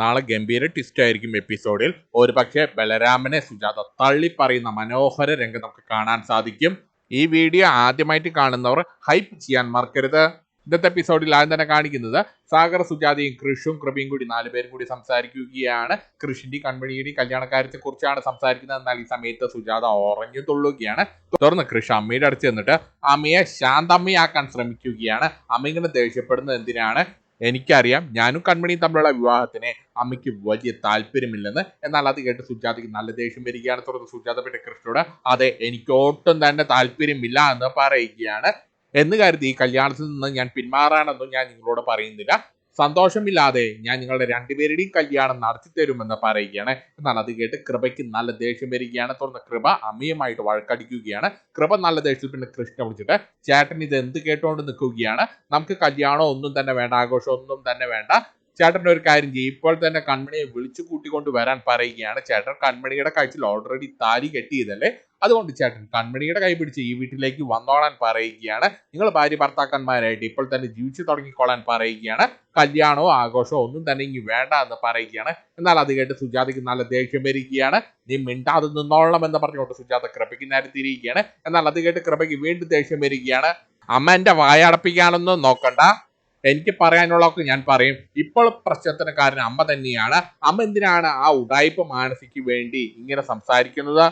നാളെ ഗംഭീര ട്വിസ്റ്റ് ആയിരിക്കും എപ്പിസോഡിൽ ഒരു പക്ഷേ ബലരാമനെ സുജാത തള്ളി പറയുന്ന മനോഹര രംഗം നമുക്ക് കാണാൻ സാധിക്കും. ഈ വീഡിയോ ആദ്യമായിട്ട് കാണുന്നവർ ഹൈപ്പ് ചെയ്യാൻ മറക്കരുത്. ഇന്നത്തെ എപ്പിസോഡിൽ ആദ്യം തന്നെ കാണിക്കുന്നത് സാഗർ സുജാതയും കൃഷും കൃപയും കൂടി നാലുപേരും കൂടി സംസാരിക്കുകയാണ്. കൃഷിന്റെയും കൺമണിയുടെയും കല്യാണക്കാര്യത്തെ കുറിച്ചാണ് സംസാരിക്കുന്നത്. എന്നാൽ ഈ സമയത്ത് സുജാത ഉറഞ്ഞു തുള്ളുകയാണ്. തുടർന്ന് കൃഷ് അമ്മയുടെ അടുത്ത് ചെന്നിട്ട് അമ്മയെ ശാന്തമ്മയാക്കാൻ ശ്രമിക്കുകയാണ്. അമ്മ ഇങ്ങനെ ദേഷ്യപ്പെടുന്നത് എന്തിനാണ്? എനിക്കറിയാം. ഞാനും കൺമണിയും തമ്മിലുള്ള വിവാഹത്തിന് അമ്മയ്ക്ക് വലിയ താല്പര്യമില്ലെന്ന്. എന്നാൽ അത് കേട്ട് സുജാതയ്ക്ക് നല്ല ദേഷ്യം വരികയാണ്. തുടർന്ന് സുജാത പിന്നെ കൃഷ്ണയോട് അതെ എനിക്ക് ഒട്ടും തന്നെ താല്പര്യമില്ല എന്ന് പറയുകയാണ്. എന്ന് കരുതി ഈ കല്യാണത്തിൽ നിന്ന് ഞാൻ പിന്മാറാനൊന്നും ഞാൻ നിങ്ങളോട് പറയുന്നില്ല. സന്തോഷമില്ലാതെ ഞാൻ നിങ്ങളുടെ രണ്ടുപേരുടെയും കല്യാണം നടത്തി തരുമെന്ന് പറയുകയാണ്. എന്നാൽ അത് കേട്ട് കൃപയ്ക്ക് നല്ല ദേഷ്യം വരികയാണ്. തുടർന്ന് കൃപ അമ്മയുമായിട്ട് വഴക്കടിക്കുകയാണ്. കൃപ നല്ല ദേഷ്യത്തിൽ പിന്നെ കൃഷ്ണ വിളിച്ചിട്ട് ചേട്ടൻ ഇത് എന്ത് കേട്ടോണ്ട് നിൽക്കുകയാണ്? നമുക്ക് കല്യാണം ഒന്നും തന്നെ വേണ്ട ആഘോഷം ഒന്നും തന്നെ വേണ്ട. ചേട്ടന്റെ ഒരു കാര്യം ചെയ്യും. ഇപ്പോൾ തന്നെ കൺമണിയെ വിളിച്ചു കൂട്ടിക്കൊണ്ട് വരാൻ പറയുകയാണ്. ചേട്ടൻ കൺമണിയുടെ കാഴ്ചയിൽ ഓൾറെഡി താലി കെട്ടിയതല്ലേ? അതുകൊണ്ട് ചേട്ടൻ കൺമണിയുടെ കൈ പിടിച്ച് ഈ വീട്ടിലേക്ക് വന്നോളാൻ പറയുകയാണ്. നിങ്ങൾ ഭാര്യ ഭർത്താക്കന്മാരായിട്ട് ഇപ്പോൾ തന്നെ ജീവിച്ചു തുടങ്ങിക്കോളാൻ പറയുകയാണ്. കല്യാണമോ ആഘോഷമോ ഒന്നും തന്നെ ഇനി വേണ്ട എന്ന് പറയുകയാണ്. എന്നാൽ അത് കേട്ട് സുജാതയ്ക്ക് നല്ല ദേഷ്യം വരികയാണ്. നീ മിണ്ടാതെ നിന്നോളണം എന്ന് പറഞ്ഞുകൊണ്ട് സുജാത കൃപയ്ക്ക് നേരെ എന്നാൽ അത് കേട്ട് കൃപയ്ക്ക് വീണ്ടും ദേഷ്യം വരികയാണ്. അമ്മ എന്റെ വായടപ്പിക്കാനൊന്നും നോക്കണ്ട. എനിക്ക് പറയാനുള്ളതൊക്കെ ഞാൻ പറയും. ഇപ്പോൾ പ്രശ്നത്തിന് കാരണം അമ്മ തന്നെയാണ്. അമ്മ എന്തിനാണ് ആ ഉടായ്പ മാനസിക്ക് വേണ്ടി ഇങ്ങനെ സംസാരിക്കുന്നത്?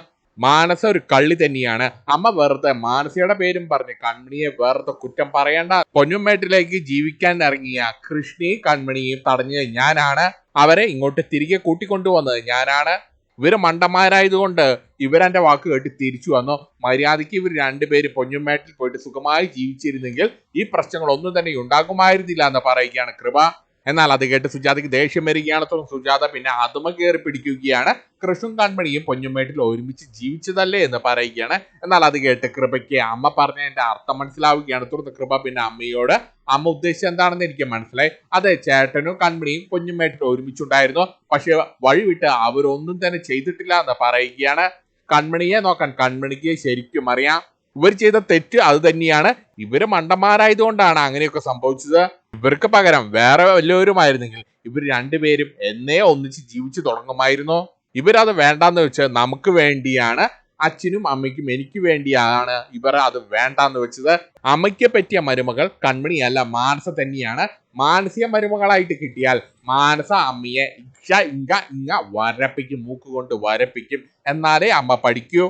മാനസ ഒരു കള്ളി തന്നെയാണ്. അമ്മ വെറുതെ മാനസിയുടെ പേരും പറഞ്ഞ് കൺമണിയെ വെറുതെ കുറ്റം പറയേണ്ട. പൊന്നുമേട്ടിലേക്ക് ജീവിക്കാൻ ഇറങ്ങിയ കൃഷ്ണയും കൺമണിയും തടഞ്ഞത് ഞാനാണ് അവരെ ഇങ്ങോട്ട് തിരികെ കൂട്ടിക്കൊണ്ടുവന്നത്. ഞാനാണ് ഇവർ മണ്ടന്മാരായതുകൊണ്ട് ഇവരെന്റെ വാക്ക് കേട്ട് തിരിച്ചു വന്നു. മര്യാദയ്ക്ക് ഇവർ രണ്ടുപേര് പൊന്നുമേട്ടിൽ പോയിട്ട് സുഖമായി ജീവിച്ചിരുന്നെങ്കിൽ ഈ പ്രശ്നങ്ങൾ ഒന്നും തന്നെ ഉണ്ടാകുമായിരുന്നില്ല എന്ന് പറയുകയാണ് കൃപ. എന്നാൽ അത് കേട്ട് സുജാതയ്ക്ക് ദേഷ്യം വരികയാണ്. സുജാത പിന്നെ അതുമ കയറി പിടിക്കുകയാണ്. കൃഷ്ണൻ കൺമണിയും പൊന്നുമേട്ടിൽ ഒരുമിച്ച് ജീവിച്ചതല്ലേ എന്ന് പറയുകയാണ്. എന്നാൽ അത് കേട്ട് കൃപയ്ക്ക് അമ്മ പറഞ്ഞതിന്റെ അർത്ഥം മനസ്സിലാവുകയാണ്. തുടർന്ന് കൃപ പിന്നെ അമ്മയോട് അമ്മ ഉദ്ദേശിച്ചത് എന്താണെന്ന് എനിക്ക് മനസ്സിലായി. അതെ ചേട്ടനും കൺമണിയും പൊഞ്ഞുമേട്ടിൽ ഒരുമിച്ചുണ്ടായിരുന്നു. പക്ഷെ വഴിവിട്ട് അവരൊന്നും തന്നെ ചെയ്തിട്ടില്ല എന്ന് പറയുകയാണ്. കൺമണിയെ നോക്കാൻ കൺമണിക്ക് ശരിക്കും അറിയാം. ഇവർ ചെയ്ത തെറ്റ് അത് തന്നെയാണ്. ഇവർ മണ്ടന്മാരായതുകൊണ്ടാണ് അങ്ങനെയൊക്കെ സംഭവിച്ചത്. ഇവർക്ക് പകരം വേറെ വല്ലവരുമായിരുന്നെങ്കിൽ ഇവർ രണ്ടുപേരും എന്നേ ഒന്നിച്ച് ജീവിച്ചു തുടങ്ങുമായിരുന്നോ? ഇവരത് വേണ്ടാന്ന് വെച്ചാൽ നമുക്ക് വേണ്ടിയാണ് അച്ഛനും അമ്മയ്ക്കും എനിക്ക് വേണ്ടിയാണ് ഇവർ അത് വേണ്ടാന്ന് വെച്ചത്. അമ്മയ്ക്ക് പറ്റിയ മരുമകൾ കൺമണിയല്ല മാനസ തന്നെയാണ്. മാനസിക മരുമകളായിട്ട് കിട്ടിയാൽ മാനസ അമ്മയെ ഇച്ച ഇങ്ക ഇങ്ങ വരപ്പിക്കും മൂക്കുകൊണ്ട് വരപ്പിക്കും എന്നാലേ അമ്മ പഠിക്കൂ.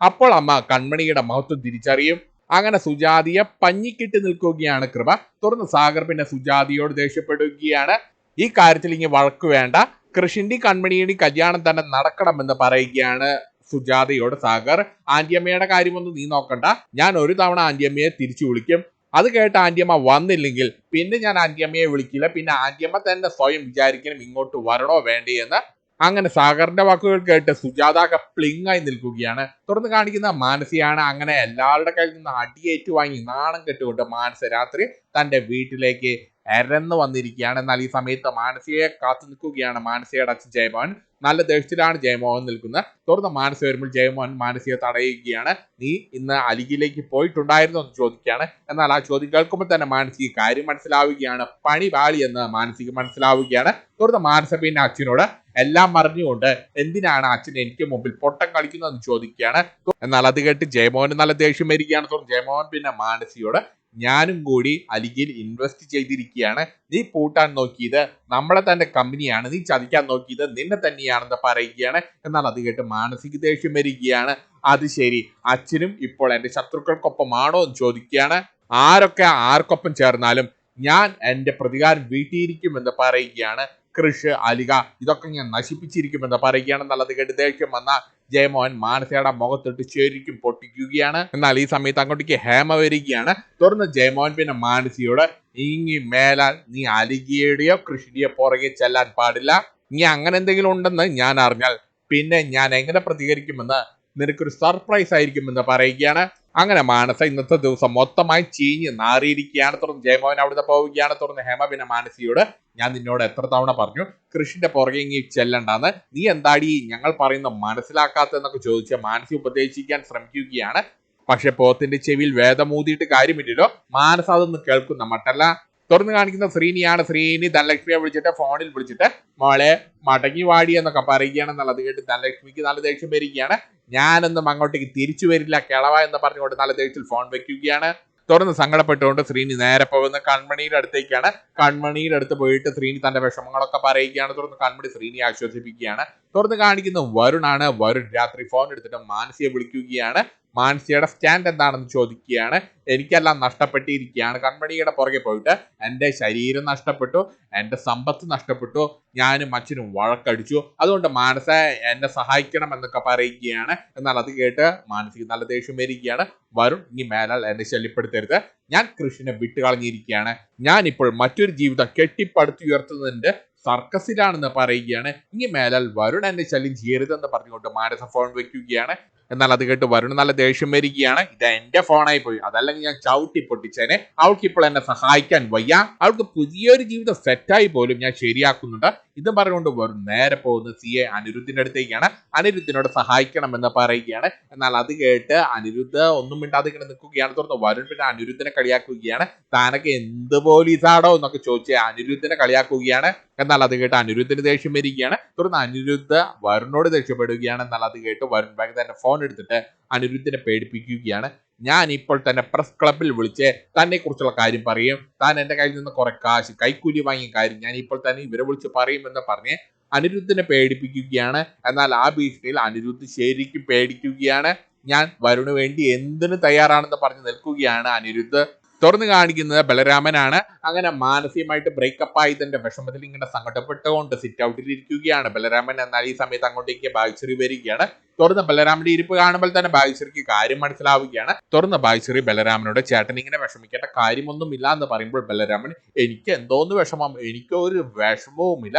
അപ്പോൾ അമ്മ കൺമണിയുടെ മഹത്വം തിരിച്ചറിയും. അങ്ങനെ സുജാതിയെ പഞ്ഞിക്കിട്ട് നിൽക്കുകയാണ് കൃപ. തുടർന്ന് സാഗർ പിന്നെ സുജാതിയോട് ദേഷ്യപ്പെടുകയാണ്. ഈ കാര്യത്തിൽ ഇനി വഴക്ക് വേണ്ട. കൃഷിന്റെ കൺമണിയുടെ കല്യാണം തന്നെ നടക്കണമെന്ന് പറയുകയാണ് സുജാതയോട് സാഗർ. ആന്റിയമ്മയുടെ കാര്യമൊന്നും നീ നോക്കണ്ട. ഞാൻ ഒരു തവണ ആന്റിയമ്മയെ തിരിച്ചു വിളിക്കും. അത് കേട്ട് ആന്റിയമ്മ വന്നില്ലെങ്കിൽ പിന്നെ ഞാൻ ആന്റിയമ്മയെ വിളിക്കില്ല. പിന്നെ ആന്റിയമ്മ തന്നെ സ്വയം വിചാരിക്കണം ഇങ്ങോട്ട് വരണോ വേണ്ടേ എന്ന്. അങ്ങനെ സാഗറിന്റെ വാക്കുകൾ കേട്ട് സുജാത പ്ലിങ്ങായി നിൽക്കുകയാണ്. തുടർന്ന് കാണിക്കുന്ന മാനസിയാണ് അങ്ങനെ എല്ലാവരുടെ കയ്യിൽ നിന്ന് അടിയേറ്റു വാങ്ങി നാണം കെട്ടുകൊണ്ട് മാനസ രാത്രി തന്റെ വീട്ടിലേക്ക് എരന്ന് വന്നിരിക്കുകയാണ്. എന്നാൽ ഈ സമയത്ത് മാനസികയെ കാത്തു നിൽക്കുകയാണ് മാനസികയുടെ അച്ഛൻ ജയമോഹൻ നല്ല ദേഷ്യത്തിലാണ് ജയമോഹൻ നിൽക്കുന്നത്. തുടർന്ന് മാനസ വരുമ്പോൾ ജയമോഹൻ മാനസിയെ തടയുകയാണ്. നീ ഇന്ന് അലിഗിലേക്ക് പോയിട്ടുണ്ടായിരുന്നു എന്ന് ചോദിക്കുകയാണ്. എന്നാൽ ആ ചോദ്യം കേൾക്കുമ്പോൾ തന്നെ മാനസിക കാര്യം മനസ്സിലാവുകയാണ്. പണി പാളി എന്ന് മാനസിക മനസ്സിലാവുകയാണ്. തുടർന്ന് മാനസ പിന്നെ അച്ഛനോട് എല്ലാം മറിഞ്ഞുകൊണ്ട് എന്തിനാണ് അച്ഛൻ എനിക്ക് മുമ്പിൽ പൊട്ടം കളിക്കുന്നതെന്ന് ചോദിക്കുകയാണ്? എന്നാൽ അത് കേട്ട് ജയമോഹൻ നല്ല ദേഷ്യം വരികയാണ്. തുടർന്ന് ജയമോഹൻ പിന്നെ മാനസിയോട് ഞാനും കൂടി അല്ലെങ്കിൽ ഇൻവെസ്റ്റ് ചെയ്തിരിക്കുകയാണ്. നീ പൂട്ടാൻ നോക്കിയത് നമ്മളെ തന്നെ കമ്പനിയാണ് നീ ചതിക്കാൻ നോക്കിയത് നിന്നെ തന്നെയാണെന്ന് പറയുകയാണ്. എന്നാൽ അത് കേട്ട് മാനസിക ദേഷ്യം വരികയാണ്. അത് ശരി. അച്ഛനും ഇപ്പോൾ എന്റെ ശത്രുക്കൾക്കൊപ്പമാണോ എന്ന് ചോദിക്കുകയാണ്. ആരൊക്കെ ആർക്കൊപ്പം ചേർന്നാലും ഞാൻ എന്റെ പ്രതികാരം വീട്ടിയിരിക്കുമെന്ന് പറയുകയാണ്. കൃഷ് അലിക ഇതൊക്കെ ഞാൻ നശിപ്പിച്ചിരിക്കുമെന്ന് പറയുകയാണ്. നല്ലത് കേട്ട് ദേഷ്യം വന്ന ജയമോഹൻ മാനസയുടെ മുഖത്തിട്ട് ശരിക്കും പൊട്ടിക്കുകയാണ്. എന്നാൽ ഈ സമയത്ത് അങ്ങോട്ടേക്ക് ഹേമ വരികയാണ്. തുടർന്ന് ജയമോഹൻ പിന്നെ മാനസിയോട് ഇങ്ങി മേലാൽ നീ അലികയുടെയോ കൃഷിയുടെയോ പുറകെ ചെല്ലാൻ പാടില്ല. ഇനി അങ്ങനെ എന്തെങ്കിലും ഉണ്ടെന്ന് ഞാൻ അറിഞ്ഞാൽ പിന്നെ ഞാൻ എങ്ങനെ പ്രതികരിക്കുമെന്ന് നിനക്കൊരു സർപ്രൈസ് ആയിരിക്കുമെന്ന് പറയുകയാണ്. അങ്ങനെ മാനസ ഇന്നത്തെ ദിവസം മൊത്തമായി ചീഞ്ഞ് നാറിയിരിക്കുകയാണ്. തുടർന്ന് ജയമോഹൻ അവിടുത്തെ പോവുകയാണ്. തുടർന്ന് ഹേമ പിന്നെ മാനസിയോട് ഞാൻ നിന്നോട് എത്ര തവണ പറഞ്ഞു കൃഷിന്റെ പുറകെ ഇങ്ങി ചെല്ലണ്ടാന്ന്. നീ എന്താടി ഞങ്ങൾ പറയുന്ന മനസ്സിലാക്കാത്തെന്നൊക്കെ ചോദിച്ച് മാനസി ഉപദേശിക്കാൻ ശ്രമിക്കുകയാണ്. പക്ഷെ പോത്തിന്റെ ചെവിയിൽ വേദമൂതിയിട്ട് കാര്യമില്ലല്ലോ. മാനസ അതൊന്നും കേൾക്കുന്ന മട്ടല്ല. തുറന്നു കാണിക്കുന്ന ശ്രീനിയാണ്. ശ്രീനി ധനലക്ഷ്മിയെ വിളിച്ചിട്ട് ഫോണിൽ വിളിച്ചിട്ട് മോളെ മടങ്ങി വാടി എന്നൊക്കെ പറയുകയാണെന്നുള്ളത് കേട്ട് ധനലക്ഷ്മിക്ക് നല്ല ദേഷ്യം വരികയാണ്. ഞാനൊന്നും അങ്ങോട്ടേക്ക് തിരിച്ചു വരില്ല. കിളവ എന്ന് പറഞ്ഞുകൊണ്ട് നല്ല ദേഷ്യത്തിൽ ഫോൺ വെക്കുകയാണ്. തുറന്ന് സങ്കടപ്പെട്ടുകൊണ്ട് ശ്രീനി നേരെ പോകുന്ന കൺമണിയുടെ അടുത്തേക്കാണ്. കൺമണിയുടെ അടുത്ത് പോയിട്ട് ശ്രീനി തന്റെ വിഷമങ്ങളൊക്കെ പറയുകയാണ്. തുറന്ന് കൺമണി ശ്രീനി ആശ്വസിപ്പിക്കുകയാണ്. തുറന്ന് കാണിക്കുന്ന വരുണാണ്. വരുൺ രാത്രി ഫോൺ എടുത്തിട്ട് മാനസിയെ വിളിക്കുകയാണ്. മാനസിയുടെ സ്റ്റാൻഡ് എന്താണെന്ന് ചോദിക്കുകയാണ്. എനിക്കെല്ലാം നഷ്ടപ്പെട്ടിരിക്കുകയാണ്. കൺമണിയുടെ പുറകെ പോയിട്ട് എന്റെ ശരീരം നഷ്ടപ്പെട്ടു എന്റെ സമ്പത്ത് നഷ്ടപ്പെട്ടു ഞാനും അച്ഛനും വഴക്കടിച്ചു. അതുകൊണ്ട് മാനസ എന്നെ സഹായിക്കണം എന്നൊക്കെ പറയുകയാണ്. എന്നാൽ അത് കേട്ട് മാനസിക നല്ല ദേഷ്യം വരികയാണ്. വരുൺ ഇനി മേലാൽ എന്നെ ശല്യപ്പെടുത്തരുത്. ഞാൻ കൃഷിനെ വിട്ടുകളഞ്ഞിരിക്കുകയാണ്. ഞാനിപ്പോൾ മറ്റൊരു ജീവിതം കെട്ടിപ്പടുത്തുയർത്തുന്നതിന്റെ സർക്കസിലാണെന്ന് പറയുകയാണ്. ഇനി മേലാൽ വരുൺ എന്നെ ശല്യം ചെയ്യരുതെന്ന് പറഞ്ഞുകൊണ്ട് മാനസ ഫോൺ വെക്കുകയാണ്. എന്നാൽ അത് കേട്ട് വരുൺ നല്ല ദേഷ്യം വരികയാണ്. ഇത് എന്റെ ഫോണായി പോയി. അതല്ലെങ്കിൽ ഞാൻ ചവിട്ടി പൊട്ടിച്ചേനെ. അവൾക്ക് ഇപ്പോൾ എന്നെ സഹായിക്കാൻ വയ്യ. അവൾക്ക് പുതിയൊരു ജീവിതം സെറ്റായി പോലും ഞാൻ ശരിയാക്കുന്നുണ്ട്. ഇത് പറഞ്ഞുകൊണ്ട് വരും നേരെ പോകുന്ന സി എ അനിരുദ്ധിന്റെ അടുത്തേക്കാണ്. അനിരുദ്ധിനോട് സഹായിക്കണമെന്ന് പറയുകയാണ്. എന്നാൽ അത് കേട്ട് അനിരുദ്ധ ഒന്നും മിണ്ടാതെ ഇങ്ങനെ നിൽക്കുകയാണ്. തുറന്ന് വരുൺ പിന്നെ അനിരുദ്ധിനെ കളിയാക്കുകയാണ്. താനൊക്കെ എന്ത് പോലീസാടോ എന്നൊക്കെ ചോദിച്ച് അനിരുദ്ധിനെ കളിയാക്കുകയാണ്. എന്നാൽ അത് കേട്ട് അനിരുദ്ധിന് ദേഷ്യം വരികയാണ്. തുടർന്ന് അനിരുദ്ധ വരുണോട് ദേഷ്യപ്പെടുകയാണ്. എന്നാൽ അത് കേട്ട് വരുൺ ബാഗ് ഫോൺ എടുത്തിട്ട് അനിരുദ്ധിനെ പേടിപ്പിക്കുകയാണ്. ഞാൻ ഇപ്പോൾ തന്നെ പ്രസ് ക്ലബിൽ വിളിച്ച് തന്നെ കുറിച്ചുള്ള കാര്യം പറയും. താൻ എന്റെ കയ്യിൽ നിന്ന് കുറെ കാശ് കൈക്കൂലി വാങ്ങിയ കാര്യം ഞാൻ ഇപ്പോൾ തന്നെ ഇവരെ വിളിച്ച് പറയുമെന്ന് പറഞ്ഞ് അനിരുദ്ധിനെ പേടിപ്പിക്കുകയാണ്. എന്നാൽ ആ ഭീഷണിയിൽ അനിരുദ്ധ് ശരിക്കും പേടിക്കുകയാണ്. ഞാൻ വരുണ് വേണ്ടി എന്തിനു തയ്യാറാണെന്ന് പറഞ്ഞ് നിൽക്കുകയാണ് അനിരുദ്ധ്. തുറന്നു കാണിക്കുന്നത് ബലരാമനാണ്. അങ്ങനെ മാനസികമായിട്ട് ബ്രേക്കപ്പ് ആയതിന്റെ വിഷമത്തിൽ ഇങ്ങനെ സങ്കടപ്പെട്ടുകൊണ്ട് സിറ്റ് ഔട്ടിൽ ഇരിക്കുകയാണ്. ബലരാമൻ എന്നാൽ ഈ സമയത്ത് അങ്ങോട്ടേക്ക് ബാഗ്ശ്രീ വരികയാണ്. തുറന്ന് ബലരാമന്റെ ഇരിപ്പ് കാണുമ്പോൾ തന്നെ ബാഗ്ശ്രീക്ക് കാര്യം മനസ്സിലാവുകയാണ്. തുറന്ന് ബാഗ്ശ്രീ ബലരാമനോട് ചേട്ടൻ ഇങ്ങനെ വിഷമിക്കേണ്ട കാര്യമൊന്നുമില്ല എന്ന് പറയുമ്പോൾ ബലരാമൻ എനിക്ക് എന്തോന്ന് വിഷമം? എനിക്കൊരു വിഷമവുമില്ല.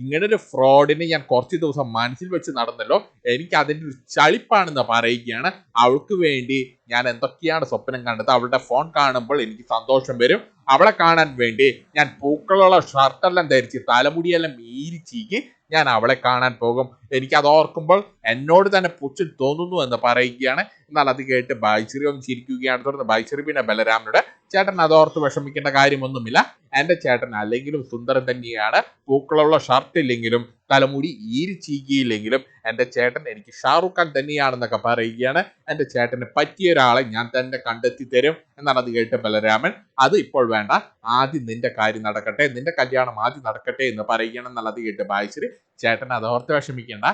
ഇങ്ങനെ ഒരു ഫ്രോഡിനെ ഞാൻ കുറച്ച് ദിവസം മനസ്സിൽ വെച്ച് നടന്നല്ലോ. എനിക്ക് അതിന്റെ ഒരു ചളിപ്പാണെന്ന് പറയുകയാണ്. അവൾക്ക് വേണ്ടി ഞാൻ എന്തൊക്കെയാണ് സ്വപ്നം കണ്ടത്? അവളുടെ ഫോൺ കാണുമ്പോൾ എനിക്ക് സന്തോഷം വരും. അവളെ കാണാൻ വേണ്ടി ഞാൻ പൂക്കളുള്ള ഷർട്ടെല്ലാം ധരിച്ച് തലമുടിയെല്ലാം മീരിച്ചീക്ക് ഞാൻ അവളെ കാണാൻ പോകും. എനിക്ക് അത് ഓർക്കുമ്പോൾ എന്നോട് തന്നെ പുച്ഛം തോന്നുന്നു എന്ന് പറയുകയാണ്. എന്നാൽ അത് കേട്ട് ബായ്ശ്രീ ഒന്ന് ചിരിക്കുകയാണ്. തുടർന്ന് ബായ്ശ്രീ പിന്നെ ബലരാമനോട് ചേട്ടൻ അത് ഓർത്ത് വിഷമിക്കേണ്ട കാര്യമൊന്നുമില്ല. എന്റെ ചേട്ടൻ അല്ലെങ്കിലും സുന്ദരൻ തന്നെയാണ്. പൂക്കളുള്ള ഷർട്ട് ഇല്ലെങ്കിലും തലമുടി ഈരിച്ചീകിയില്ലെങ്കിലും എന്റെ ചേട്ടൻ എനിക്ക് ഷാറുഖ് ഖാൻ തന്നെയാണെന്നൊക്കെ പറയുകയാണ്. എന്റെ ചേട്ടന് പറ്റിയ ഒരാളെ ഞാൻ തന്നെ കണ്ടെത്തി തരും എന്നാണ് അത് കേട്ട് ബലരാമൻ. അത് ഇപ്പോൾ വേണ്ട. ആദ്യം നിന്റെ കാര്യം നടക്കട്ടെ. നിന്റെ കല്യാണം ആദ്യം നടക്കട്ടെ എന്ന് പറയുകയാണ് എന്നുള്ളത് കേട്ട് ബായ്ശ്രീ ചേട്ടൻ അതോർത്ത് വിഷമിക്കേണ്ട.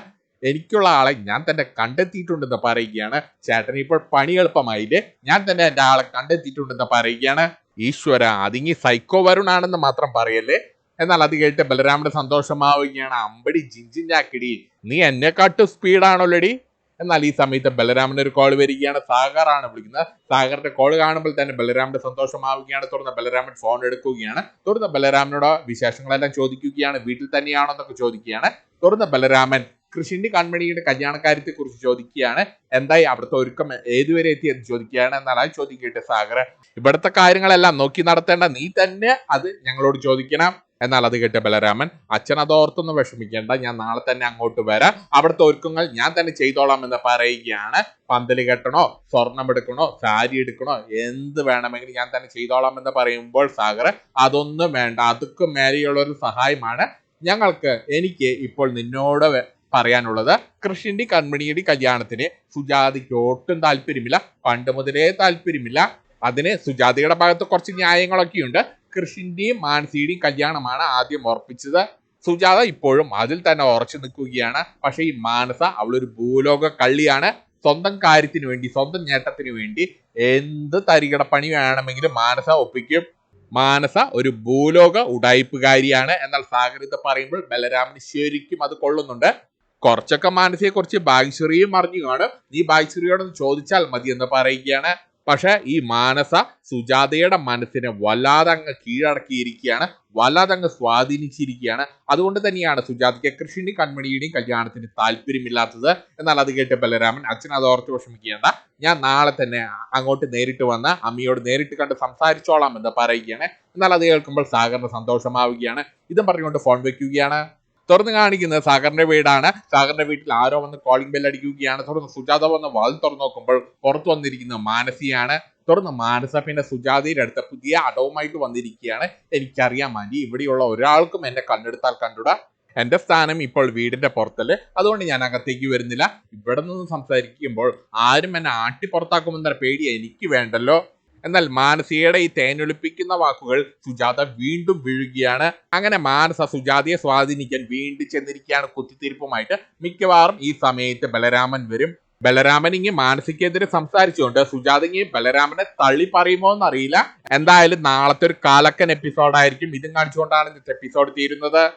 എനിക്കുള്ള ആളെ ഞാൻ തന്നെ കണ്ടെത്തിയിട്ടുണ്ടെന്ന് പറയുകയാണ്. ചേട്ടൻ ഇപ്പോൾ പണി എളുപ്പമായില്ലേ? ഞാൻ തന്നെ എന്റെ ആളെ കണ്ടെത്തിയിട്ടുണ്ടെന്ന് പറയുകയാണ്. ഈശ്വര അതിങ്ങി സൈക്കോ വരുണാണെന്ന് മാത്രം പറയല്ലേ? എന്നാൽ അത് കേട്ട് ബലരാമന്റെ സന്തോഷമാവുകയാണ്. അമ്പടി ജിഞ്ചിഞ്ചാക്കിടി. നീ എന്നെക്കാട്ടും സ്പീഡാണല്ലോടി എന്നാൽ ഈ സമയത്ത് ബലരാമന് ഒരു കോൾ വരികയാണ്. സാഗറാണ് വിളിക്കുന്നത്. സാഗറിന്റെ കോൾ കാണുമ്പോൾ തന്നെ ബലരാമന്റെ സന്തോഷമാവുകയാണ്. തുടർന്ന് ബലരാമൻ ഫോൺ എടുക്കുകയാണ്. തുടർന്ന് ബലരാമനോട് വിശേഷങ്ങളെല്ലാം ചോദിക്കുകയാണ്. വീട്ടിൽ തന്നെയാണോ എന്നൊക്കെ ചോദിക്കുകയാണ്. തുടർന്ന് ബലരാമൻ കൃഷിന്റെ കൺമണിയുടെ കല്യാണക്കാര്യത്തെ കുറിച്ച് ചോദിക്കുകയാണ്. എന്തായി അവിടുത്തെ ഒരുക്കം ഏതുവരെ എത്തി എന്ന് ചോദിക്കുകയാണ്. എന്നാൽ ചോദിക്കട്ടെ സാഗർ ഇവിടുത്തെ കാര്യങ്ങളെല്ലാം നോക്കി നടത്തേണ്ട നീ തന്നെ അത് ഞങ്ങളോട് ചോദിക്കണം. എന്നാൽ അത് കേട്ട് ബലരാമൻ അച്ഛൻ അതോർത്തൊന്നും വിഷമിക്കേണ്ട ഞാൻ നാളെ തന്നെ അങ്ങോട്ട് വരാം. അവിടുത്തെ ഒരുക്കങ്ങൾ ഞാൻ തന്നെ ചെയ്തോളാം എന്ന് പറയുകയാണ്. പന്തൽ കെട്ടണോ സ്വർണം എടുക്കണോ സാരി എടുക്കണോ എന്ത് വേണമെങ്കിലും ഞാൻ തന്നെ ചെയ്തോളാം എന്ന് പറയുമ്പോൾ സാഗർ അതൊന്നും വേണ്ട. അതൊക്കെ മേലെയുള്ള ഒരു സഹായമാണ് ഞങ്ങൾക്ക് എനിക്ക് ഇപ്പോൾ നിന്നോട് പറയാനുള്ളത്. കൃഷിന്റെ കൺമണിയുടെ കല്യാണത്തിന് സുജാതിക്ക് ഒട്ടും താല്പര്യമില്ല. പണ്ട് മുതലേ താല്പര്യമില്ല. അതിന് സുജാതയുടെ ഭാഗത്ത് കുറച്ച് ന്യായങ്ങളൊക്കെയുണ്ട്. കൃഷിന്റെയും മാനസിയുടെയും കല്യാണമാണ് ആദ്യം ഉറപ്പിച്ചത്. സുജാത ഇപ്പോഴും അതിൽ തന്നെ ഉറച്ചു നിൽക്കുകയാണ്. പക്ഷെ ഈ മാനസ അവളൊരു ഭൂലോക കള്ളിയാണ്. സ്വന്തം കാര്യത്തിന് വേണ്ടി സ്വന്തം നേട്ടത്തിന് വേണ്ടി എന്ത് തരികട പണി വേണമെങ്കിലും മാനസ ഒപ്പിക്കും. മാനസ ഒരു ഭൂലോക ഉടായ്പുകാരിയാണ് എന്നാൽ സാഗരിത പറയുമ്പോൾ ബലരാമന് ശരിക്കും അത് കൊള്ളുന്നുണ്ട്. കുറച്ചൊക്കെ മാനസയെ കുറിച്ച് ഭാഗ്യശ്രീയും അറിഞ്ഞു കാണും നീ ഭാഗ്യശ്രീയോടൊന്ന് ചോദിച്ചാൽ മതി എന്ന് പറയുകയാണ്. പക്ഷെ ഈ മാനസ സുജാതയുടെ മനസ്സിനെ വല്ലാതെ അങ്ങ് കീഴടക്കിയിരിക്കുകയാണ് വല്ലാതെ അങ്ങ് സ്വാധീനിച്ചിരിക്കുകയാണ്. അതുകൊണ്ട് തന്നെയാണ് സുജാതയ്ക്ക് കൃഷിയുടെയും കൺമണിയുടെയും കല്യാണത്തിന് താല്പര്യമില്ലാത്തത്. എന്നാൽ അത് കേട്ട് ബലരാമൻ അച്ഛൻ അത് ഓർത്ത് വിഷമിക്കേണ്ട. ഞാൻ നാളെ തന്നെ അങ്ങോട്ട് നേരിട്ട് വന്ന് അമ്മയോട് നേരിട്ട് കണ്ട് സംസാരിച്ചോളാം എന്ന് പറയുകയാണ്. എന്നാൽ അത് കേൾക്കുമ്പോൾ സാഗറിന് സന്തോഷമാവുകയാണ്. ഇതും പറഞ്ഞുകൊണ്ട് ഫോൺ വെക്കുകയാണ്. തുറന്ന് കാണിക്കുന്നത് സാഗറിന്റെ വീടാണ്. സാഗറിന്റെ വീട്ടിൽ ആരോ വന്ന് കോളിംഗ് ബെൽ അടിക്കുകയാണ്. തുടർന്ന് സുജാത വന്ന് വാതിൽ തുറന്നു നോക്കുമ്പോൾ പുറത്തു വന്നിരിക്കുന്ന മാനസിയാണ്. തുടർന്ന് മാനസ പിന്നെ സുജാതയുടെ അടുത്ത പുതിയ അടവുമായിട്ട് വന്നിരിക്കുകയാണ്. എനിക്കറിയാം ആന്റി. ഇവിടെയുള്ള ഒരാൾക്കും എന്നെ കണ്ടെടുത്താൽ കണ്ടുടാ. എന്റെ സ്ഥാനം ഇപ്പോൾ വീടിന്റെ പുറത്തല്ലേ. അതുകൊണ്ട് ഞാൻ അകത്തേക്ക് വരുന്നില്ല. ഇവിടെ നിന്ന് സംസാരിക്കുമ്പോൾ ആരും എന്നെ ആട്ടി പുറത്താക്കുമെന്ന പേടി എനിക്ക് വേണ്ടല്ലോ. എന്നാൽ മാനസിയുടെ ഈ തേനൊലിപ്പിക്കുന്ന വാക്കുകൾ സുജാത വീണ്ടും വീഴുകയാണ്. അങ്ങനെ മാനസ സുജാതയെ സ്വാധീനിക്കാൻ വീണ്ടും ചെന്നിരിക്കുകയാണ് കുത്തിത്തിരിപ്പുമായിട്ട്. മിക്കവാറും ഈ സമയത്ത് ബലരാമൻ വരും. ബലരാമൻ ഇങ്ങ് മാനസിക്കെതിരെ സംസാരിച്ചുകൊണ്ട് സുജാത ബലരാമനെ തള്ളി പറയുമോ എന്നറിയില്ല. എന്തായാലും നാളത്തെ ഒരു കാലക്കൻ എപ്പിസോഡായിരിക്കും ഇതും കാണിച്ചുകൊണ്ടാണ് ഇന്നത്തെ എപ്പിസോഡ് തീരുന്നത്.